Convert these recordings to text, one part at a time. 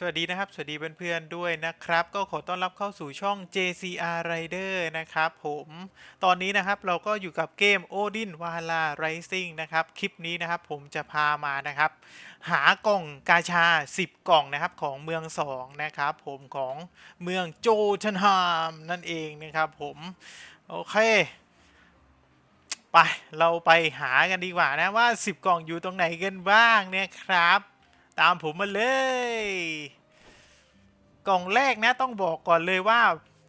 สวัสดีนะครับ สวัสดีเพื่อนๆด้วยนะครับ ก็ขอต้อนรับเข้าสู่ช่อง JCR Rider นะครับผม ตอนนี้นะครับเราก็อยู่กับเกม Odin Valhalla Rising นะครับ คลิปนี้นะครับผมจะพามานะครับ หากล่องกาชา 10 กล่องนะครับของเมือง 2 นะครับผมของเมืองโจชันฮามนั่นเองนะครับผม โอเค ไป เราไปหากันดีกว่านะว่า 10 กล่องอยู่ตรงไหนกันบ้างเนี่ยครับ ตามผมมาเลย กล่องแรกนะต้องบอกก่อนเลยว่า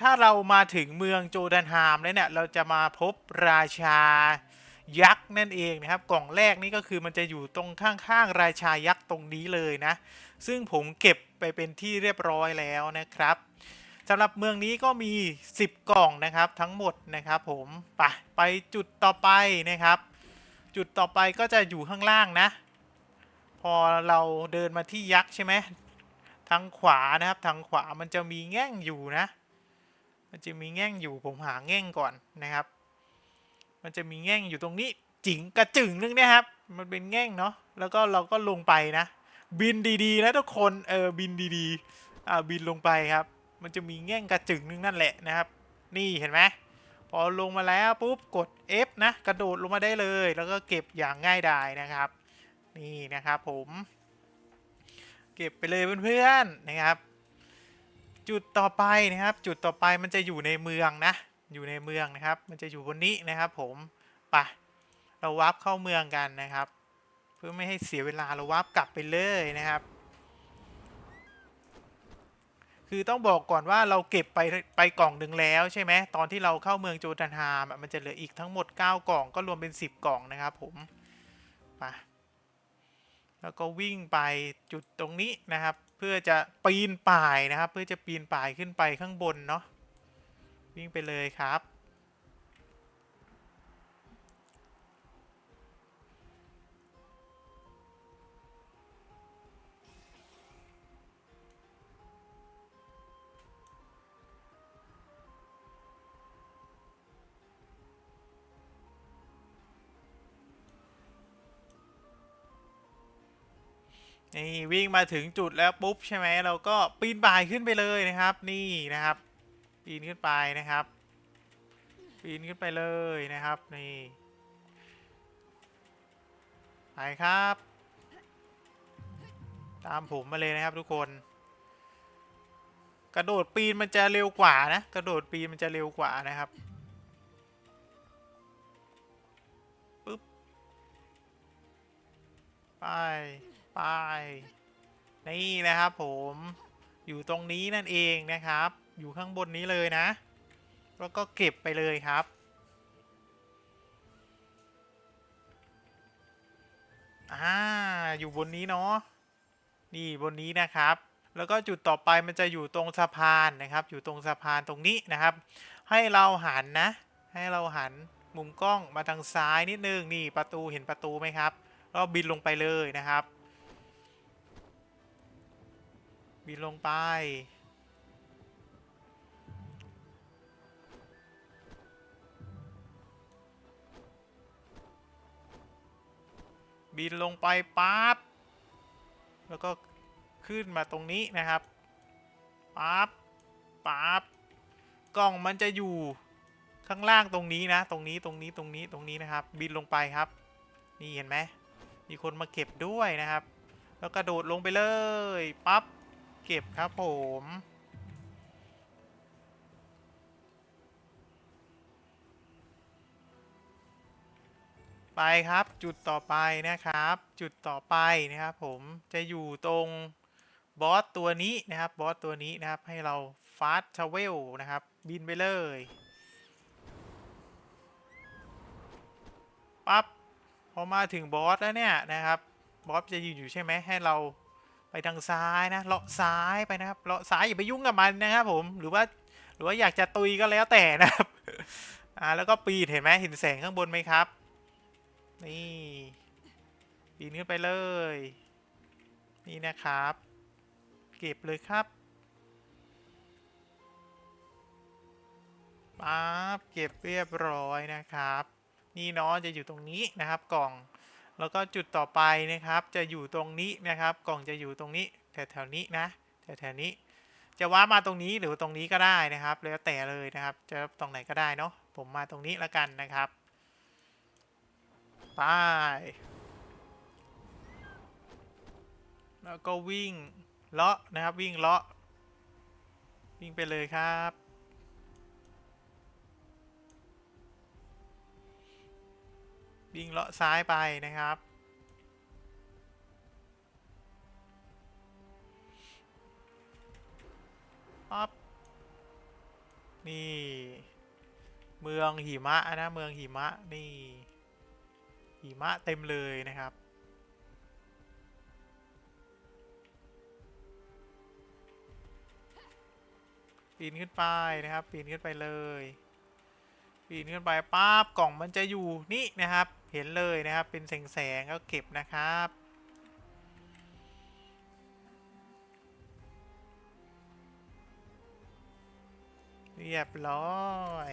ถ้าเรามาถึงเมืองโจดันฮามแล้วเนี่ย เราจะมาพบราชายักษ์นั่นเองนะครับ กล่องแรกนี่ก็คือมันจะอยู่ตรงข้างๆราชายักษ์ตรงนี้เลยนะ ซึ่งผมเก็บไปเป็นที่เรียบร้อยแล้วนะครับสำหรับเมืองนี้ก็มี 10 กล่องนะครับทั้งหมดนะครับ ผมไปไปจุดต่อไปนะครับ จุดต่อไปก็จะอยู่ข้างล่างนะ พอเราเดินมาที่ยักษ์ใช่ไหมทางขวานะครับ ทางขวามันจะมีแง่งอยู่นะ มันจะมีแง่งอยู่ผมหาแง่งก่อนนะครับ มันจะมีแง่งอยู่ตรงนี้จิ๋งกระจึงนึงนะครับ มันเป็นแง่งเนาะแล้วก็เราก็ลงไปนะ บินดีๆนะทุกคนเออบินดีๆอ่าบินลงไปครับ มันจะมีแง่งกระจึงนึงนั่นแหละนะครับ นี่เห็นไหมพอลงมาแล้วปุ๊บกด F นะ กระโดดลงมาได้เลย แล้วก็เก็บอย่างง่ายดายนะครับ นี่นะครับผม เก็บไปเลยเพื่อนๆนะครับ จุดต่อไปนะครับ จุดต่อไปมันจะอยู่ในเมืองนะ อยู่ในเมืองนะครับ มันจะอยู่บนนี้นะครับ ผมไปเราวาร์ปเข้าเมืองกันนะครับ เพื่อไม่ให้เสียเวลาเราวาร์ปกลับไปเลยนะครับคือต้องบอกก่อนว่าเราเก็บไปไปกล่องหนึ่งแล้วใช่ไหมตอนที่เราเข้าเมืองโจดันฮามะมันจะเหลืออีกทั้งหมด 9 กล่องก็รวมเป็น 10 กล่องนะครับผมไป แล้วก็วิ่งไปจุดตรงนี้นะครับ เพื่อจะปีนป่ายนะครับ เพื่อจะปีนป่ายขึ้นไปข้างบนเนาะวิ่งไปเลยครับ นี่วิ่งมาถึงจุดแล้วปุ๊บใช่ไหมเราก็ปีนป่ายขึ้นไปเลยนะครับ นี่นะครับ ปีนขึ้นไปนะครับ ปีนขึ้นไปเลยนะครับนี่ไปครับ ตามผมมาเลยนะครับทุกคน กระโดดปีนมันจะเร็วกว่านะ กระโดดปีนมันจะเร็วกว่านะครับปึ๊บไป ไป นี่นะครับผมอยู่ตรงนี้นั่นเองนะครับ อยู่ข้างบนนี้เลยนะ แล้วก็เก็บไปเลยครับ อ่า อยู่บนนี้เนาะ นี่บนนี้นะครับ แล้วก็จุดต่อไปมันจะอยู่ตรงสะพานนะครับ อยู่ตรงสะพานตรงนี้นะครับ ให้เราหันนะ ให้เราหันมุมกล้องมาทางซ้ายนิดนึง นี่ประตูเห็นประตูไหมครับแล้วบินลงไปเลยนะครับ บินลงไป บินลงไปปั๊บ แล้วก็ขึ้นมาตรงนี้นะครับ ปั๊บ ปั๊บ กล่องมันจะอยู่ข้างล่างตรงนี้นะ ตรงนี้ ตรงนี้ ตรงนี้ ตรงนี้นะครับ บินลงไปครับ นี่เห็นไหม มีคนมาเก็บด้วยนะครับ แล้วกระโดดลงไปเลย ปั๊บ เก็บครับผม ไปครับจุดต่อไปนะครับ จุดต่อไปนะครับผมจะอยู่ตรงบอสตัวนี้นะครับบอสตัวนี้นะครับให้เราฟาสทเวลนะครับ บินไปเลยปั๊บพอมาถึงบอสแล้วเนี่ยนะครับบอสจะยืนอยู่ใช่ไหมให้เรา ไปทางซ้ายนะเลาะซ้ายไปนะครับเลาะซ้ายอย่าไปยุ่งกับมันนะครับผมหรือว่าหรือว่าอยากจะตุยก็แล้วแต่นะครับอ่าแล้วก็ปีนเห็นไหมเห็นแสงข้างบนไหมครับ นี่ปีนขึ้นไปเลย นี่นะครับ เก็บเลยครับปั๊บเก็บเรียบร้อยนะครับ นี่เนาะจะอยู่ตรงนี้นะครับกล่อง แล้วก็จุดต่อไปนะครับ จะอยู่ตรงนี้นะครับ กล่องจะอยู่ตรงนี้แถวๆนี้นะแถวๆนี้ จะว่ามาตรงนี้หรือตรงนี้ก็ได้นะครับ แล้วแต่เลยนะครับ จะตรงไหนก็ได้เนาะผมมาตรงนี้แล้วกันนะครับไปแล้วก็วิ่งเลาะนะครับวิ่งเลาะวิ่งไปเลยครับ วิ่งเลาะซ้ายไปนะครับปั๊บนี่ เมืองหิมะนะ เมืองหิมะ นี่ หิมะเต็มเลยนะครับปีนขึ้นไปนะครับ ปีนขึ้นไปเลย ปีนขึ้นไปปั๊บกล่องมันจะอยู่นี่นะครับ เห็นเลยนะครับ เป็นแสงแสงๆก็เก็บนะครับ เรียบร้อย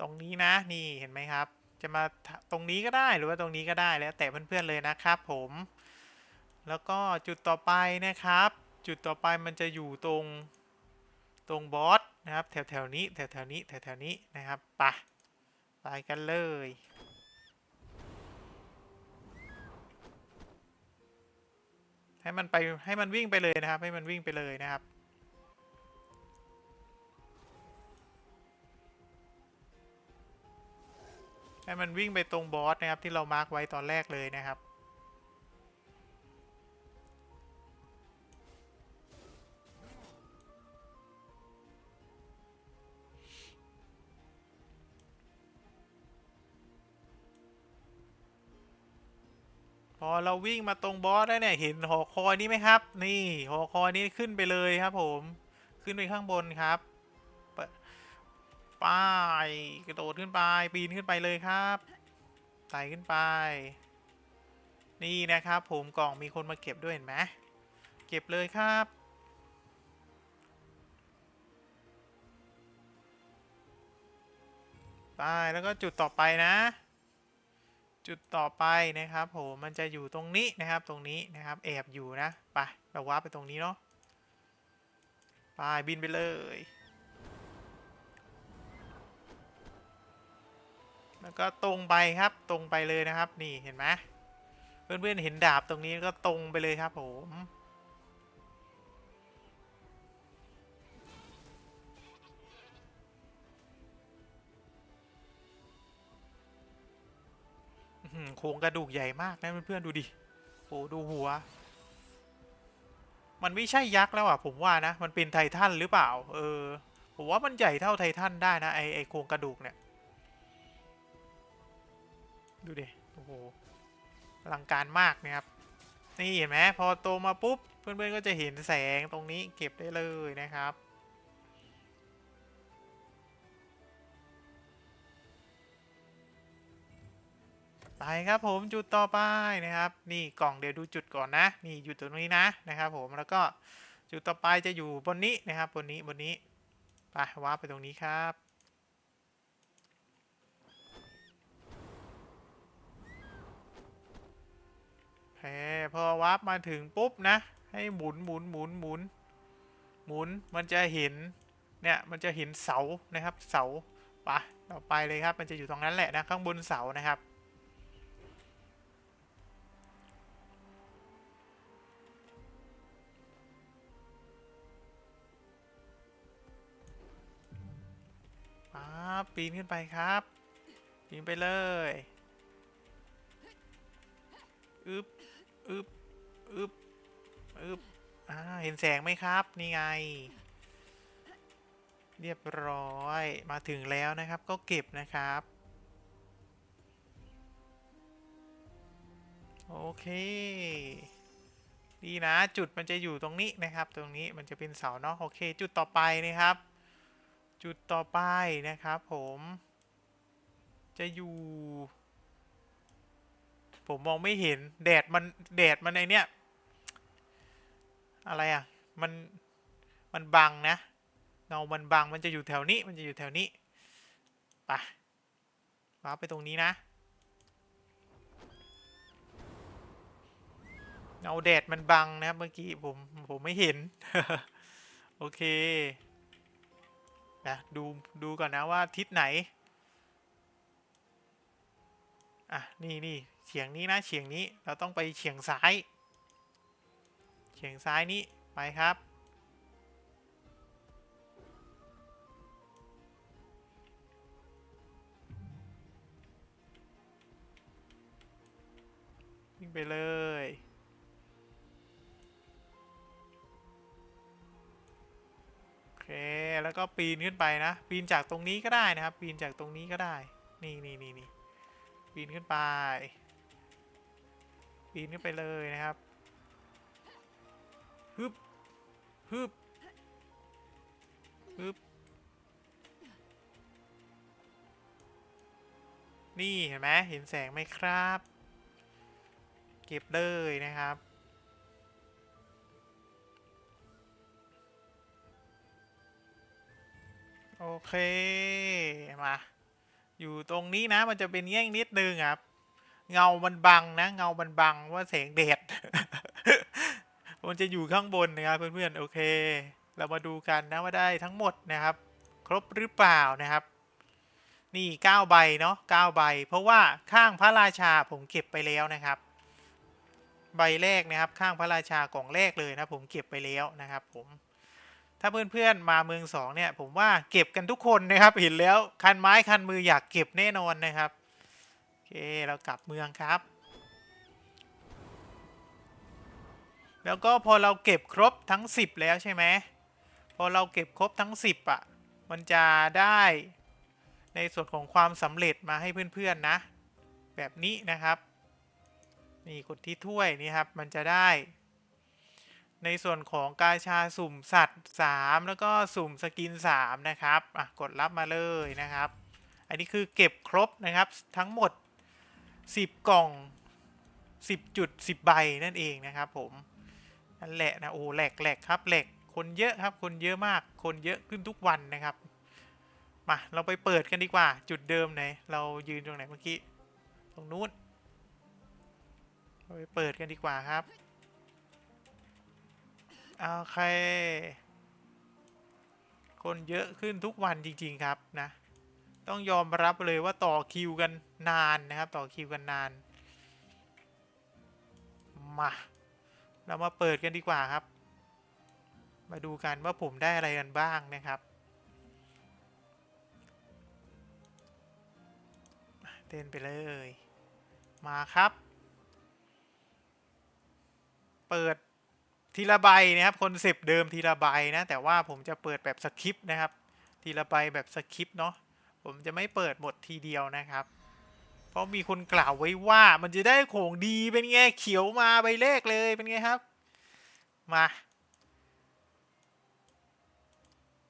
ตรงนี้นะนี่เห็นไหมครับ จะมาตรงนี้ก็ได้หรือว่าตรงนี้ก็ได้แล้วแต่เพื่อนๆเลยนะครับผม แล้วก็จุดต่อไปนะครับ จุดต่อไปมันจะอยู่ตรงตรงบอสนะครับแถวแถวๆนี้แถวแถวๆนี้แถวแถวๆนี้นะครับไป ไปกันเลย ให้มันไปให้มันวิ่งไปเลยนะครับ ให้มันวิ่งไปเลยนะครับให้มันวิ่งไปตรงบอสนะครับที่เรามาร์กไว้ตอนแรกเลยนะครับ เราวิ่งมาตรงบอสได้เนี่ยเห็นหอคอยนี้ไหมครับ นี่หอคอยนี้ขึ้นไปเลยครับ ผม ขึ้นไปข้างบนครับปะป้ายกระโดดขึ้นไปปีนขึ้นไปเลยครับไต่ขึ้นไป นี่นะครับ ผมกล่องมีคนมาเก็บด้วยเห็นไหมเก็บเลยครับ ไปแล้วก็จุดต่อไปนะ จุดต่อไปนะครับผมมันจะอยู่ตรงนี้นะครับตรงนี้นะครับแอบอยู่นะไปเราว้าไปตรงนี้เนาะไปบินไปเลย แล้วก็ตรงไปครับตรงไปเลยนะครับ นี่เห็นไหมเพื่อนๆเห็นดาบตรงนี้ก็ตรงไปเลยครับผม โครงกระดูกใหญ่มากนะเพื่อนๆดูดิโอ้ดูหัว มันไม่ใช่ยักษ์แล้วอะผมว่านะ มันเป็นไททันหรือเปล่า เออ ผมว่ามันใหญ่เท่าไททันได้นะไอไอโครงกระดูกเนี่ย ดูดิโอ้โหอลังการมากนะครับนี่เห็นไหมพอโตมาปุ๊บ เพื่อนๆก็จะเห็นแสงตรงนี้เก็บได้เลยนะครับ ไปครับผมจุดต่อไปนะครับ นี่กล่องเดี๋ยวดูจุดก่อนนะ นี่อยู่ตรงนี้นะนะครับผมแล้วก็จุดต่อไปจะอยู่บนนี้นะครับบนนี้บนนี้ไปวาร์ปไปตรงนี้ครับโอเคพอวาร์ปมาถึงปุ๊บนะ ให้หมุนหมุนหมุนหมุนหมุนมันจะเห็นเนี่ยมันจะเห็นเสานะครับเสาไปต่อไปเลยครับ มันจะอยู่ตรงนั้นแหละนะข้างบนเสานะครับ ปีนขึ้นไปครับ ปีนไปเลยอึบอึบอึบอึบอ่าเห็นแสงไหมครับ นี่ไง เรียบร้อย มาถึงแล้วนะครับ ก็เก็บนะครับ โอเค ดีนะ จุดมันจะอยู่ตรงนี้นะครับ ตรงนี้มันจะเป็นเสาเนาะ โอเค จุดต่อไปนะครับ จุดต่อไปนะครับผมจะอยู่ ผมมองไม่เห็นแดดมันแดดมันในเนี้ยอะไรอะ มันมันบังนะเงามันบังมันจะอยู่แถวนี้มันจะอยู่แถวนี้ไปว้าไปตรงนี้นะเงาแดดมันบังนะเมื่อกี้ผมผมไม่เห็น โอเค นะดูดูก่อนนะว่าทิศไหน อะ นี่นี่เฉียงนี้นะเฉียงนี้เราต้องไปเฉียงซ้าย เฉียงซ้ายนี้ไปครับ วิ่งไปเลย แล้วก็ปีนขึ้นไปนะ ปีนจากตรงนี้ก็ได้นะครับ ปีนจากตรงนี้ก็ได้ นี่นี่นี่นี่ปีนขึ้นไป ปีนขึ้นไปเลยนะครับฮึบฮึบฮึบนี่เห็นไหมเห็นแสงไหมครับ เก็บเลยนะครับ โอเค มา อยู่ตรงนี้นะ มันจะเป็นแง่งนิดนึงครับ เงามันบังนะ เงามันบังว่าแสงแดด มันจะอยู่ข้างบนนะครับเพื่อนๆ โอเค เรามาดูกันนะว่าได้ทั้งหมดนะครับ ครบหรือเปล่านะครับ นี่9ใบเนาะ9ใบ เพราะว่าข้างพระราชาผมเก็บไปแล้วนะครับ ใบแรกนะครับ ข้างพระราชากล่องแรกเลยนะผมเก็บไปแล้วนะครับ ผม ถ้าเพื่อนๆมาเมืองสองเนี่ยผมว่าเก็บกันทุกคนนะครับเห็นแล้วคันไม้คันมืออยากเก็บแน่นอนนะครับโอเคเรากลับเมืองครับ แล้วก็พอเราเก็บครบทั้ง 10 แล้วใช่ไหมพอเราเก็บครบทั้ง 10อะมันจะได้ในส่วนของความสำเร็จมาให้เพื่อนๆนะ แบบนี้นะครับ นี่กดที่ถ้วยนี่ครับมันจะได้ ในส่วนของกาชาสุ่มสัตว์ 3 แล้วก็สุ่มสกิน 3 นะครับอะกดรับมาเลยนะครับ อันนี้คือเก็บครบนะครับทั้งหมด 10 กล่อง 10 จุด 10 ใบนั่นเองนะครับผมนั่นแหละนะโอ้แหลกแหลกครับแหลกคนเยอะครับ คนเยอะมากคนเยอะขึ้นทุกวันนะครับมาเราไปเปิดกันดีกว่า จุดเดิมไหนเรายืนตรงไหนเมื่อกี้ ตรงนู้น เราไปเปิดกันดีกว่าครับ โอเค คนเยอะขึ้นทุกวันจริง ๆ ครับนะ ต้องยอมรับเลยว่าต่อคิวกันนานนะครับ ต่อคิวกันนาน มา เรามาเปิดกันดีกว่าครับ มาดูกันว่าผมได้อะไรกันบ้างนะครับเต้นไปเลย มาครับ เปิด ทีละใบนะครับคอนเซปต์เดิมทีละใบนะ แต่ว่าผมจะเปิดแบบสคริปต์นะครับ ทีละใบแบบสคริปต์เนาะผมจะไม่เปิดหมดทีเดียวนะครับ เพราะมีคนกล่าวไว้ว่ามันจะได้ของดีเป็นไงเขียวมาใบแรกเลยเป็นไงครับมา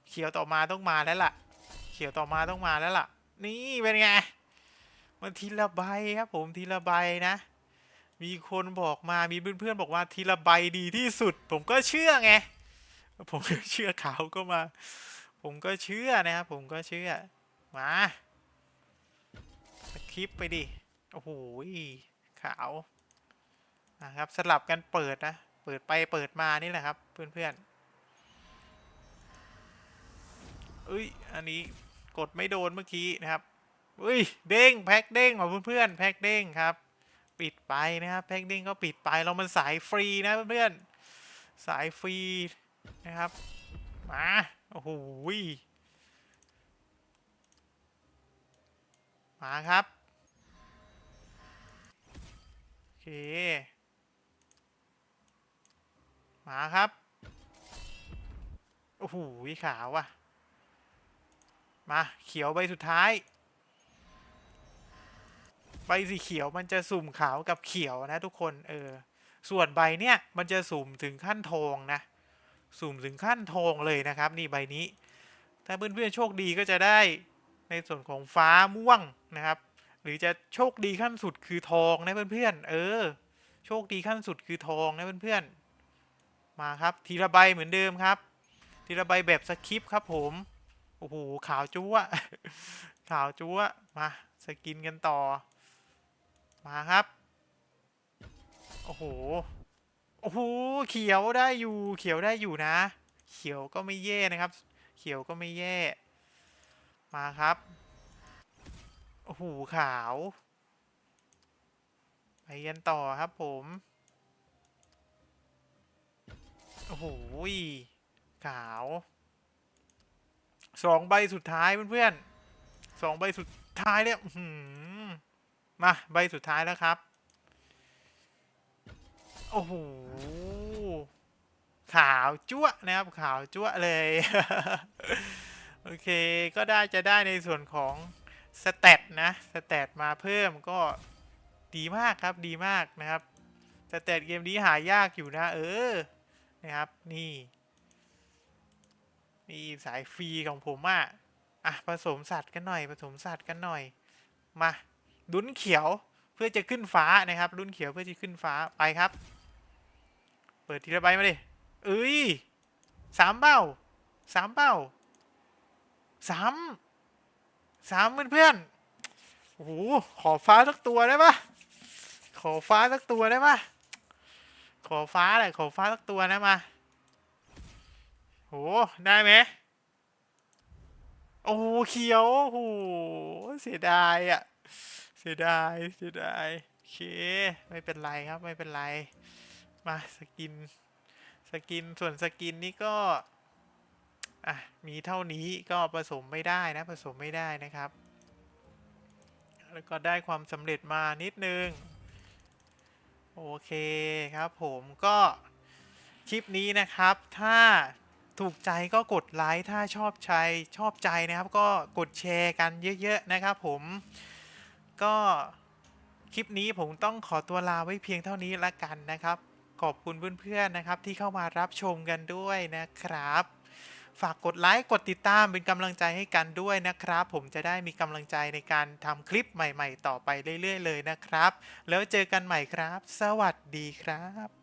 เขียวต่อมาต้องมาแล้วล่ะ เขียวต่อมาต้องมาแล้วล่ะ นี่เป็นไง มันทีละใบครับผมทีละใบนะ มีคนบอกมามีเพื่อนๆบอกว่าทีละใบดีที่สุด ผมก็เชื่อไง ผมก็เชื่อเขาก็มา ผมก็เชื่อนะครับผมก็เชื่อ มาสคริปไปดิ โอ้โหขาวนะครับสลับกันเปิดนะ เปิดไปเปิดมานี่แหละครับ เพื่อนๆเอ้ย อันนี้กดไม่โดนเมื่อกี้นะครับเอ้ย เด้งแพ็กเด้งของเพื่อนๆแพ็กเด้งครับ ปิดไปนะครับแพ็กเด้งก็ปิดไปเรามันสายฟรีนะเพื่อนๆสายฟรีนะครับมาโอ้โหมาครับโอเคมาครับโอ้โหขาวว่ะมาเขียวใบสุดท้าย ใบสีเขียวมันจะสุ่มขาวกับเขียวนะทุกคนเออส่วนใบเนี้ยมันจะสุ่มถึงขั้นทองนะ สุ่มถึงขั้นทองเลยนะครับ นี่ใบนี้ ถ้าเพื่อนๆโชคดีก็จะได้ในส่วนของฟ้าม่วงนะครับ หรือจะโชคดีขั้นสุดคือทองนะเพื่อนๆเออ โชคดีขั้นสุดคือทองนะเพื่อนๆมาครับ ทีละใบเหมือนเดิมครับ ทีละใบแบบสคริปครับผมโอ้โหขาวจั๊วขาวจั๊วมาสกินกันต่อ มาครับ โอ้โห โอ้โห เขียวได้อยู่ เขียวได้อยู่นะ เขียวก็ไม่แย่นะครับ เขียวก็ไม่แย่ มาครับ โอ้โห ขาว ไปกันต่อครับผม โอ้โห ขาว สองใบสุดท้ายเพื่อนๆสองใบสุดท้ายเนี่ยอื มาใบสุดท้ายแล้วครับ โอ้โห ขาวจั๊วนะครับ ขาวจั๊วเลย โอเค ก็ได้จะได้ในส่วนของสเตตนะสเตตมาเพิ่มก็ดีมากครับดีมากนะครับสเตตเกมนี้หายากอยู่นะ เออ นะครับนี่นี่สายฟรีของผมอะอะผสมสัตว์กันหน่อยผสมสัตว์กันหน่อยมา ลุ้นเขียวเพื่อจะขึ้นฟ้านะครับลุ้นเขียวเพื่อจะขึ้นฟ้าไปครับ เปิดทีละใบมาดิเอ้ยสามเบ้าสามเบ้าสามสามเพื่อนๆโอ้โหขอฟ้าสักตัวได้ปะขอฟ้าสักตัวได้ปะขอฟ้าแหละขอฟ้าสักตัวนะมาโหได้ไหมโอ้เขียวโอ้โหเสียดายอะเสียดายเสียดายโอเค ไม่เป็นไรครับไม่เป็นไร มาสกิน สกินส่วนสกินนี่ก็ อะ มีเท่านี้ก็ผสมไม่ได้นะ ผสมไม่ได้นะครับ แล้วก็ได้ความสำเร็จมานิดนึง โอเคครับผมก็คลิปนี้นะครับ ถ้าถูกใจก็กดไลค์ ถ้าชอบใจชอบใจนะครับ ก็กดแชร์กันเยอะ ๆ นะครับผม ก็คลิปนี้ผมต้องขอตัวลาไว้เพียงเท่านี้ละกันนะครับ ขอบคุณเพื่อนๆนะครับ ที่เข้ามารับชมกันด้วยนะครับ ฝากกดไลค์กดติดตามเป็นกำลังใจให้กันด้วยนะครับ ผมจะได้มีกำลังใจในการทำคลิปใหม่ ๆ ต่อไปเรื่อย ๆ เลยนะครับ แล้วเจอกันใหม่ครับ สวัสดีครับ